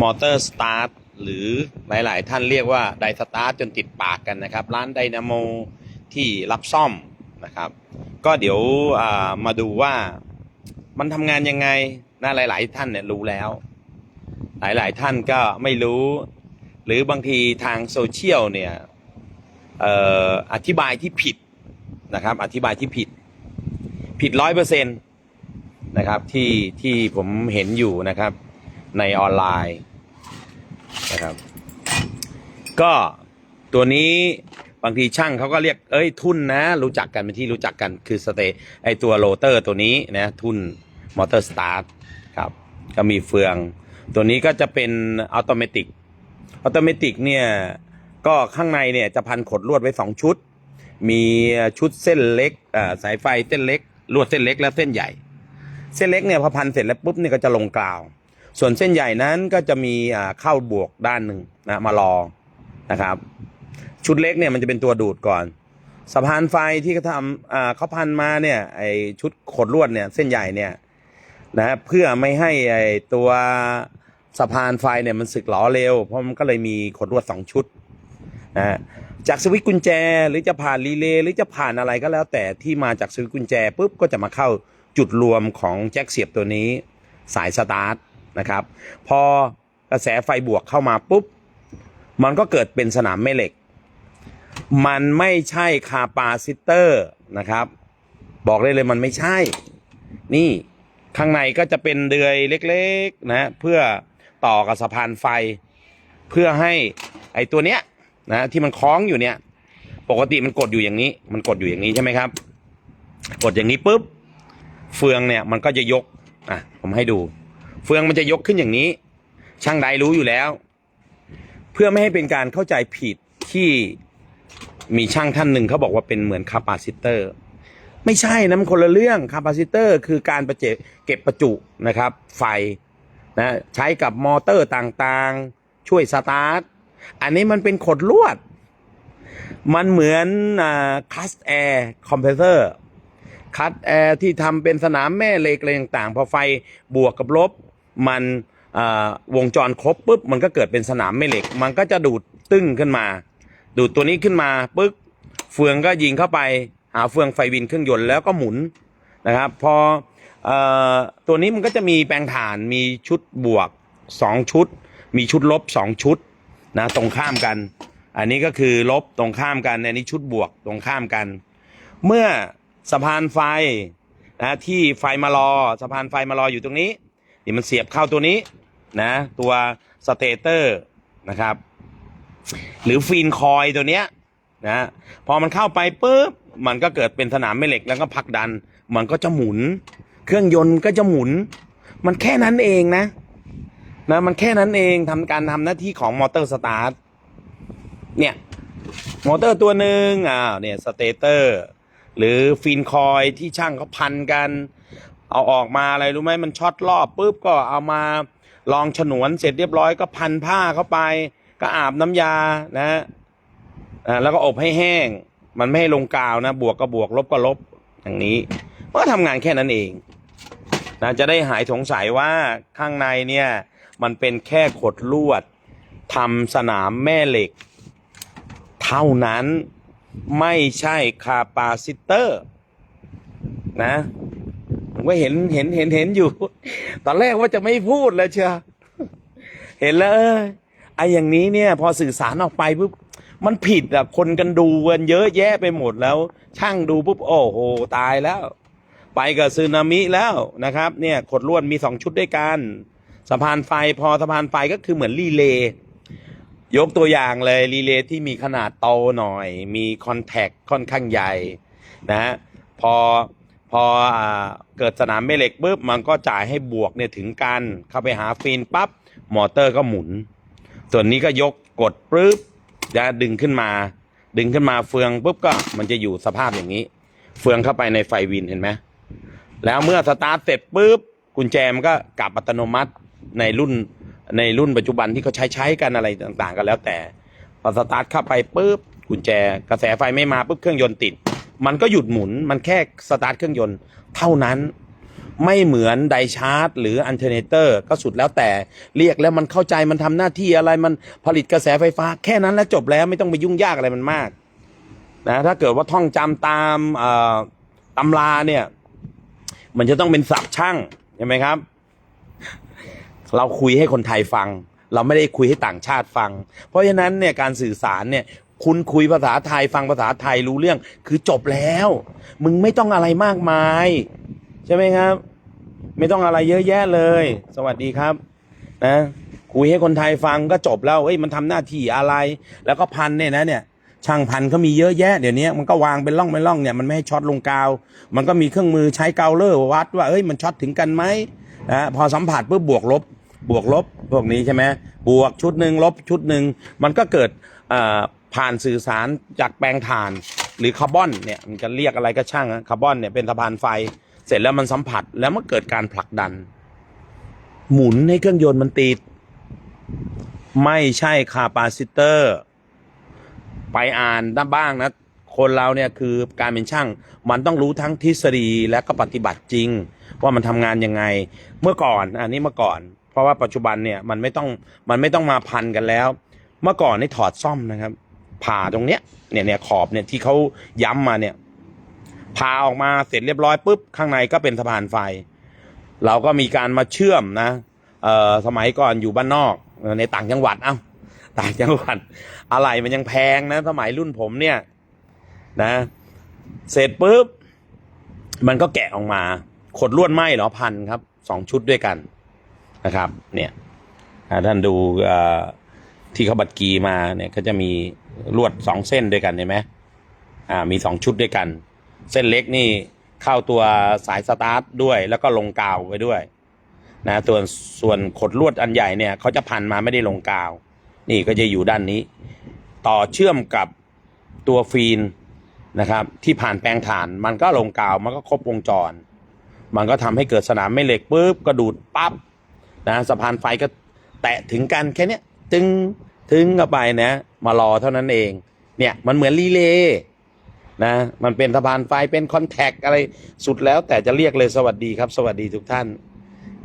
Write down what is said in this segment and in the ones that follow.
มอเตอร์สตาร์ทหรือหลาย ๆ ท่านเรียกว่าไดสตาร์ทจนติดปากกันนะครับ ร้านไดนาโมที่รับซ่อมนะครับ ก็เดี๋ยวมาดูว่ามันทำงานยังไงนะหลาย ๆ ท่านเนี่ยรู้แล้ว หลาย ๆ ท่านก็ไม่รู้ หรือบางทีทางโซเชียลเนี่ยอออธิบายที่ผิดนะครับ อธิบายที่ผิด ผิดร้อยเปอร์เซ็นต์นะครับที่ที่ผมเห็นอยู่นะครับ ในออนไลน์นะครับ ก็ตัวนี้บางทีช่างเขาก็เรียก เอ้ย ทุ่นนะ รู้จักกันเป็นที่รู้จักกันคือสเตไอตัวโรเตอร์ตัวนี้นะทุ่นมอเตอร์สตาร์ทครับก็มีเฟือง ตัวนี้ก็จะเป็นอัตโนมัติอัตโนมัติเนี่ย ก็ข้างในเนี่ยจะพันขดลวดไว้สองชุด มีชุดเส้นเล็กสายไฟเส้นเล็กลวดเส้นเล็กและเส้นใหญ่ เส้นเล็กเนี่ยพอพันเสร็จแล้วปุ๊บเนี่ยก็จะลงกราว ส่วนเส้นใหญ่นั้นก็จะมีเข้าบวกด้านหนึ่งนะมารอนะครับ ชุดเล็กเนี่ยมันจะเป็นตัวดูดก่อนสะพานไฟที่เขาทำเขาพันมาเนี่ยไอชุดขดลวดเนี่ยเส้นใหญ่เนี่ยนะเพื่อไม่ให้ไอตัวสะพานไฟเนี่ยมันสึกหลอเร็ว เพราะมันก็เลยมีขดลวดสองชุดนะฮะจากสวิตช์กุญแจหรือจะผ่านรีเลย์หรือจะผ่านอะไรก็แล้วแต่ที่มาจากสวิตช์กุญแจปุ๊บก็จะมาเข้าจุดรวมของแจ็คเสียบตัวนี้ สายสตาร์ท นะครับ พอกระแสไฟบวกเข้ามาปุ๊บ มันก็เกิดเป็นสนามแม่เหล็ก มันไม่ใช่คาปาซิเตอร์นะครับ บอกเลยเลยมันไม่ใช่ นี่ข้างในก็จะเป็นเดือยเล็กๆนะเพื่อต่อกับสะพานไฟ เพื่อให้ไอตัวเนี้ยนะที่มันคล้องอยู่เนี่ย ปกติมันกดอยู่อย่างนี้ มันกดอยู่อย่างนี้ใช่ไหมครับ กดอย่างนี้ปุ๊บเฟืองเนี่ยมันก็จะยกอะผมให้ดู เฟืองมันจะยกขึ้นอย่างนี้ ช่างใดรู้อยู่แล้ว เพื่อไม่ให้เป็นการเข้าใจผิดที่มีช่างท่านหนึ่งเขาบอกว่าเป็นเหมือนคาปาซิเตอร์ไม่ใช่นะมันคนละเรื่องคาปาซิเตอร์คือการประเจเก็บประจุนะครับ ไฟนะใช้กับมอเตอร์ต่างๆ ช่วยสตาร์ท อันนี้มันเป็นขดลวด มันเหมือนคัสแอร์คอมเพรสเซอร์คัสแอร์ที่ทำเป็นสนามแม่เหล็กอะไรต่างๆ พอไฟบวกกับลบ มันวงจรครบปุ๊บมันก็เกิดเป็นสนามแม่เหล็ก มันก็จะดูดตึ้งขึ้นมา ดูดตัวนี้ขึ้นมาปึ๊กเฟืองก็ยิงเข้าไปหาเฟืองไฟวินเครื่องยนต์แล้วก็หมุนนะครับพออตัวนี้มันก็จะมีแปลงถ่านมีชุดบวกสองชุด มีชุดลบสองชุดนะตรงข้ามกัน อันนี้ก็คือลบตรงข้ามกันอันนี้ชุดบวกตรงข้ามกัน เมื่อสะพานไฟนะที่ไฟมารอสะพานไฟมารออยู่ตรงนี้ นี่มันเสียบเข้าตัวนี้นะ ตัวสเตเตอร์นะครับ หรือฟีนคอยตัวเนี้ยนะพอมันเข้าไปปุ๊บมันก็เกิดเป็นสนามแม่เหล็กแล้วก็ผลักดัน มันก็จะหมุน เครื่องยนต์ก็จะหมุน มันแค่นั้นเองนะนะมันแค่นั้นเองทำการทำหน้าที่ของมอเตอร์สตาร์ทเนี่ยมอเตอร์ตัวหนึ่งอ่าเนี่ยสเตเตอร์ หรือฟินคอยที่ช่างเขาพันกัน เอาออกมาอะไรรู้ไหมมันช็อตรอบปุ๊บก็เอามาลองฉนวนเสร็จเรียบร้อยก็พันผ้าเข้าไป ก็อาบน้ำยานะอ่าแล้วก็อบให้แห้ง มันไม่ให้ลงกาวนะ บวกก็บวกลบก็ลบอย่างนี้มันก็ทำงานแค่นั้นเองนะจะได้หายสงสัยว่าข้างในเนี่ยมันเป็นแค่ขดลวดทำสนามแม่เหล็ก เท่านั้นไม่ใช่คาปาซิเตอร์นะ ผมก็เห็นเห็นเห็นเห็นอยู่ ตอนแรกว่าจะไม่พูดเลยเชียวเห็นแล้วไอ้อย่างนี้เนี่ย พอสื่อสารออกไปปุ๊บมันผิดอะคนกันดูกันเยอะแยะไปหมดแล้ว ช่างดูปุ๊บโอ้โหตายแล้ว ไปกับซึนามิแล้วนะครับ เนี่ยขดลวดมีสองชุดด้วยกันสะพานไฟพอสะพานไฟก็คือเหมือนรีเลย์ยกตัวอย่างเลยรีเลย์ที่มีขนาดโตหน่อย มีคอนแทคค่อนข้างใหญ่นะฮะพอ พออเกิดสนามแม่เหล็กปุ๊บมันก็จ่ายให้บวกเนี่ยถึงกันเข้าไปหาฟีนปั๊บมอเตอร์ก็หมุน ส่วนนี้ก็ยกกดปุ๊บจะดึงขึ้นมา ดึงขึ้นมาเฟืองปุ๊บก็มันจะอยู่สภาพอย่างนี้ เฟืองเข้าไปในไฟวินเห็นไหมแล้วเมื่อสตาร์ทเสร็จปุ๊บกุญแจมันก็กลับอัตโนมัติในรุ่นในรุ่นปัจจุบันที่เขาใช้ใช้กันอะไรต่างๆ กันแล้วแต่พอสตาร์ทเข้าไปปุ๊บกุญแจกระแสไฟไม่มาปุ๊บเครื่องยนต์ติด มันก็หยุดหมุนมันแค่สตาร์ทเครื่องยนต์เท่านั้นไม่เหมือนไดชาร์จหรืออันเทอร์เนเตอร์ก็สุดแล้วแต่เรียกแล้วมันเข้าใจมันทำหน้าที่อะไรมันผลิตกระแสไฟฟ้า แค่นั้นแล้วจบแล้วไม่ต้องไปยุ่งยากอะไรมันมากนะถ้าเกิดว่าท่องจำตามเอ่อตำราเนี่ย มันจะต้องเป็นศัพท์ช่างใช่ไหมครับ เราคุยให้คนไทยฟัง เราไม่ได้คุยให้ต่างชาติฟัง เพราะฉะนั้นเนี่ยการสื่อสารเนี่ย คุณคุยภาษาไทยฟังภาษาไทยรู้เรื่อง คือจบแล้ว มึงไม่ต้องอะไรมากมาย ใช่ไหมครับ ไม่ต้องอะไรเยอะแยะเลย สวัสดีครับ นะคุยให้คนไทยฟังก็จบแล้วเอ้ยมันทำหน้าที่อะไร แล้วก็พันเนี่ยนะเนี่ยช่างพันเขามีเยอะแยะเดี๋ยวนี้มันก็วางเป็นร่องเป็นร่องเนี่ยมันไม่ให้ช็อตลงกาว มันก็มีเครื่องมือใช้กาวเลอร์วัดว่าเอ้ยมันช็อตถึงกันไหมนะพอสัมผัสปุ๊บบวกลบบวกลบพวกนี้ใช่ไหมบวกชุดหนึ่งลบชุดหนึ่งมันก็เกิดอ่อ ผ่านสื่อสารจากแปลงถ่าน หรือคาร์บอนเนี่ยมันจะเรียกอะไรก็ช่างอะคาร์บอนเนี่ยเป็นสะพานไฟ เสร็จแล้วมันสัมผัสแล้วมันเกิดการผลักดัน หมุนให้เครื่องยนต์มันติด ไม่ใช่คาปาซิเตอร์ ไปอ่านด้านบ้างนะ คนเราเนี่ยคือการเป็นช่าง มันต้องรู้ทั้งทฤษฎีและก็ปฏิบัติจริง ว่ามันทำงานยังไง เมื่อก่อนอันนี้เมื่อก่อน เพราะว่าปัจจุบันเนี่ยมันไม่ต้องมันไม่ต้องมาพันกันแล้ว เมื่อก่อนนี่ถอดซ่อมนะครับ ผ่าตรงเนี้ยเนี่ยเนี่ยขอบเนี่ยที่เขาย้ำมาเนี่ยผ่าออกมาเสร็จเรียบร้อยปุ๊บข้างในก็เป็นสะพานไฟ เราก็มีการมาเชื่อมนะเอ่อสมัยก่อนอยู่บ้านนอกในต่างจังหวัดเอ้าต่างจังหวัดอะไรมันยังแพงนะ สมัยรุ่นผมเนี่ยนะ เสร็จปุ๊บมันก็แกะออกมาขดลวดไหมเหรอพันครับสองชุดด้วยกันนะครับ เนี่ยท่านดูเอ่อที่เขาบัดกีมาเนี่ยก็จะมี ลวดสองเส้นด้วยกันเห็นไหมอ่ามีสองชุดด้วยกัน เส้นเล็กนี่เข้าตัวสายสตาร์ทด้วย แล้วก็ลงกาวไว้ด้วยนะส่วนส่วนขดลวดอันใหญ่เนี่ยเขาจะพันมาไม่ได้ลงกาว นี่ก็จะอยู่ด้านนี้ ต่อเชื่อมกับตัวฟีนนะครับ ที่ผ่านแปลงถ่านมันก็ลงกาวมันก็ครบวงจร มันก็ทำให้เกิดสนามแม่เหล็กปุ๊บก็ดูดปั๊บนะสะพานไฟก็แตะถึงกันแค่นี้ตึง ถึงเข้าไปนะ มารอเท่านั้นเอง เนี่ยมันเหมือนรีเลย์นะมันเป็นสะพานไฟเป็นคอนแทคอะไรสุดแล้วแต่จะเรียกเลยสวัสดีครับ สวัสดีทุกท่าน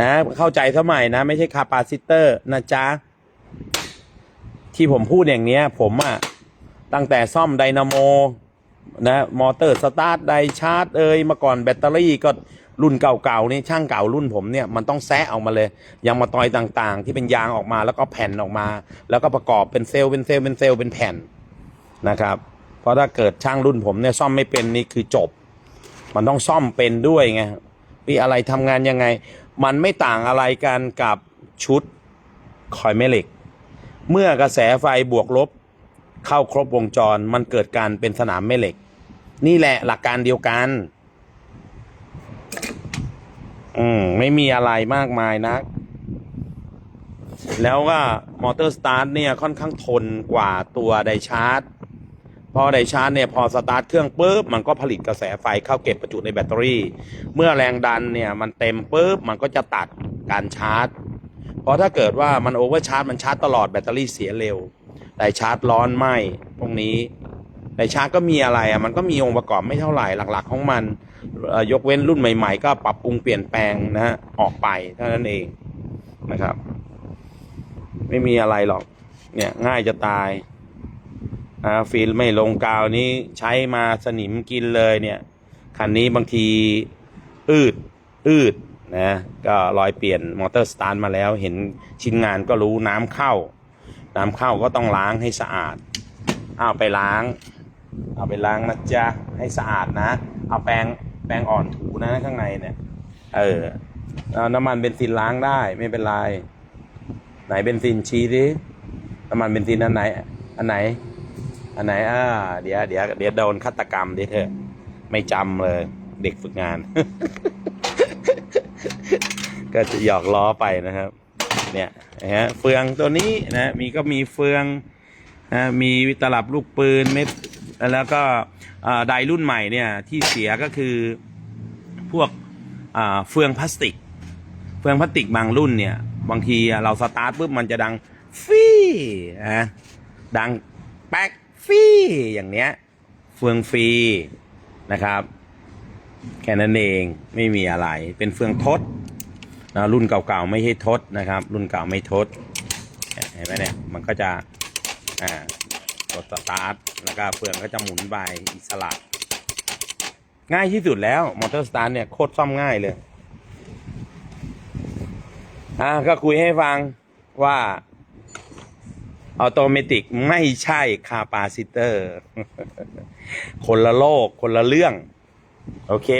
นะ เข้าใจสมัยนะ ไม่ใช่คาปาซิเตอร์นะจ๊ะ ที่ผมพูดอย่างเนี้ย ผมอะตั้งแต่ซ่อมไดนาโมนะ มอเตอร์สตาร์ทไดชาร์จเอยมื่อก่อนแบตเตอรี่ก็ รุ่นเก่าๆนี่ช่างเก่ารุ่นผมเนี่ยมันต้องแซะออกมาเลยยางมาตอยต่างๆ ที่เป็นยางออกมาแล้วก็แผ่นออกมา แล้วก็ประกอบเป็นเซลล์เป็นเซลล์เป็นเซลล์เป็นแผ่นนะครับ เพราะถ้าเกิดช่างรุ่นผมเนี่ยซ่อมไม่เป็นนี่คือจบ มันต้องซ่อมเป็นด้วยไงมีอะไรทำงานยังไง มันไม่ต่างอะไรกันกับชุดคอยแม่เหล็ก เมื่อกระแสไฟบวกลบเข้าครบวงจรมันเกิดการเป็นสนามแม่เหล็ก นี่แหละหลักการเดียวกัน อืม ไม่มีอะไรมากมายนะ แล้วก็มอเตอร์สตาร์ทเนี่ยค่อนข้างทนกว่าตัวไดชาร์จ พอไดชาร์จเนี่ยพอสตาร์ทเครื่องปุ๊บ มันก็ผลิตกระแสไฟเข้าเก็บประจุในแบตเตอรี่ เมื่อแรงดันเนี่ยมันเต็มปุ๊บ มันก็จะตัดการชาร์จ เพราะถ้าเกิดว่ามันโอเวอร์ชาร์จมันชาร์จตลอดแบตเตอรี่เสียเร็ว ไดชาร์จร้อนไหมพวกนี้ไดชาร์จก็มีอะไรอะมันก็มีองค์ประกอบไม่เท่าไหร่หลัก ๆ ของมัน ยกเว้นรุ่นใหม่ ๆ ก็ปรับปรุงเปลี่ยนแปลงนะฮะออกไปเท่านั้นเองนะครับ ไม่มีอะไรหรอก เนี่ยง่ายจะตายอ่าฟิลไม่ลงกาวนี้ใช้มาสนิมกินเลยเนี่ย คันนี้บางทีอืดอืดนะก็รอยเปลี่ยนมอเตอร์สตาร์ทมาแล้ว เห็นชิ้นงานก็รู้น้ำเข้า น้ำเข้าก็ต้องล้างให้สะอาด เอาไปล้าง เอาไปล้างนะจ๊ะให้สะอาดนะ เอาแปรง แปรงอ่อนถูนะข้างในเนี่ย เออน้ำมันเบนซินล้างได้ไม่เป็นไร ไหนเบนซินชี้ดิน้ำมันเบนซินอันไหน อันไหน อันไหนอ่าเดี๋ยวเดี๋ยวเดี๋ยวโดนฆาตกรรมดี๋ยวเถอะไม่จำเลย เด็กฝึกงาน ก็จะหยอกล้อไปนะครับ เนี่ยนะฮะเฟืองตัวนี้นะมีก็มีเฟืองนะมีตลับลูกปืนเม็ดแล้วก็ ไดรุ่นใหม่เนี่ยที่เสียก็คือพวกเฟืองพลาสติก เฟืองพลาสติกบางรุ่นเนี่ยบางทีเราสตาร์ทปุ๊บมันจะดังฟี่นะดังแป๊กฟี่อย่างเนี้ยเฟืองฟรีนะครับ แค่นั้นเองไม่มีอะไรเป็นเฟืองทดนะรุ่นเก่าๆไม่ใช่ทดนะครับ รุ่นเก่าไม่ทดเห็นไหมเนี่ยมันก็จะอ่า กดสตาร์ทแล้วก็เฟืองก็จะหมุนไปอิสระ ง่ายที่สุดแล้วมอเตอร์สตาร์ทเนี่ยโคตรซ่อมง่ายเลย อะก็คุยให้ฟังว่าออโตเมติกไม่ใช่คาปาซิเตอร์ คนละโลก คนละเรื่อง โอเค